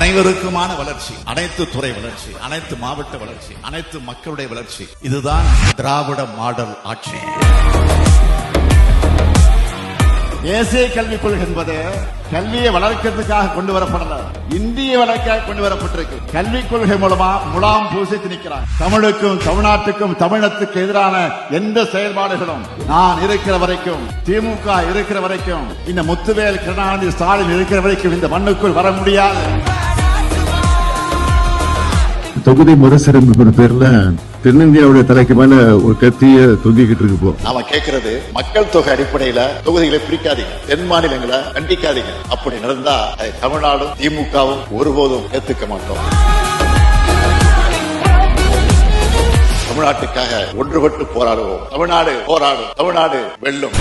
அனைவருக்குமான வளர்ச்சி அனைத்து துறை வளர்ச்சி அனைத்து மாவட்ட வளர்ச்சி அனைத்து மக்களுடைய வளர்ச்சி. இதுதான் திராவிட மாடல் ஆட்சி. தேசிய கல்விக் கொள்கை என்பது கல்வியை வளர்க்கிறதுக்காக கொண்டு வரப்படல. இந்திய வளர்க்க கொண்டு வரப்பட்டிருக்கு. கல்விக் கொள்கை மூலமா முலாம் பூசி நிற்கிறான் தமிழுக்கும் தமிழ்நாட்டுக்கும் தமிழத்துக்கு எதிரான எந்த செயல்பாடுகளும் நான் இருக்கிற வரைக்கும் திமுக இருக்கிற வரைக்கும் இந்த முத்துவேல் கருணாநிதி ஸ்டாலின் இருக்கிற வரைக்கும் இந்த மண்ணுக்குள் வர முடியாது. தொகுதி மறுசீரமைப்பு பேர்ல தென்னிந்தியாவுடைய தலைக்கு மேல ஒரு கத்திய தொங்கிக்கிட்டு இருக்கு நாம கேட்கறது மக்கள் தொகை அடிப்படையில தொகுதிகளை பிரிக்காதீங்க. தென் மாநிலங்களை கண்டிக்காதீங்க. அப்படி நடந்தா அதை தமிழ்நாடும் திமுகவும் ஒருபோதும் ஏத்துக்க மாட்டோம். தமிழ்நாட்டுக்காக ஒன்றுபட்டு போராடுவோம். தமிழ்நாடு போராடும். தமிழ்நாடு வெல்லும்.